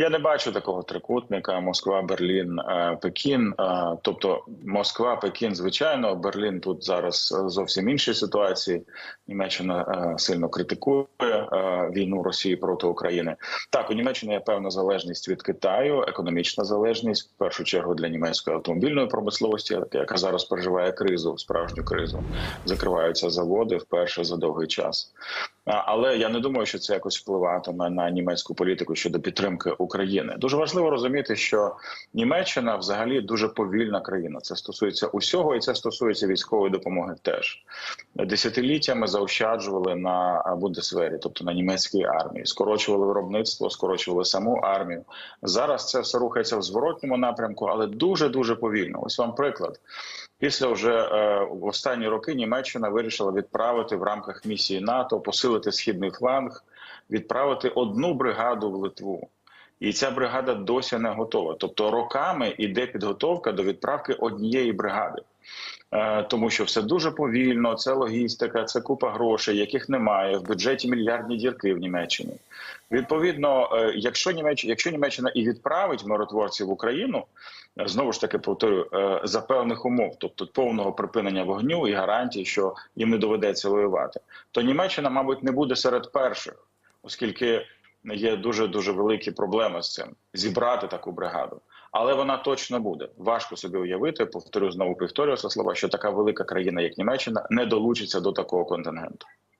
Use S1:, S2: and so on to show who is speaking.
S1: Я не бачу такого трикутника Москва, Берлін, е, Пекін. Е, Тобто Москва, Пекін, звичайно, Берлін тут зараз е, зовсім інші ситуації. Німеччина сильно критикує війну Росії проти України. Так, у Німеччині є певна залежність від Китаю, економічна залежність в першу чергу для німецької автомобільної промисловості, яка зараз переживає кризу, справжню кризу. Закриваються заводи вперше за довгий час. Але я не думаю, що це якось впливатиме на німецьку політику щодо підтримки України. Дуже важливо розуміти, що Німеччина взагалі дуже повільна країна. Це стосується усього, і це стосується військової допомоги. Теж десятиліттями заощаджували на Бундесвері, тобто на німецькій армії, скорочували виробництво, скорочували саму армію. Зараз це все рухається в зворотньому напрямку, але дуже дуже повільно. Ось вам приклад. Після вже е, останні роки Німеччина вирішила відправити в рамках місії НАТО, посилити східний фланг, відправити одну бригаду в Литву. І ця бригада досі не готова. Тобто роками йде підготовка до відправки однієї бригади, тому що все дуже повільно. Це логістика, це купа грошей, яких немає в бюджеті мільярдні дірки в Німеччині. Відповідно, е, якщо Німеччина, якщо Німеччина і відправить миротворців в Україну, е, знову ж таки повторю е, за певних умов, тобто повного припинення вогню і гарантії, що їм не доведеться воювати, то Німеччина, мабуть, не буде серед перших, оскільки є дуже дуже великі проблеми з цим зібрати таку бригаду. Але вона точно буде. Важко собі уявити. Повторю знову повторюся слова, що така велика країна, як Німеччина, не долучиться до такого контингенту.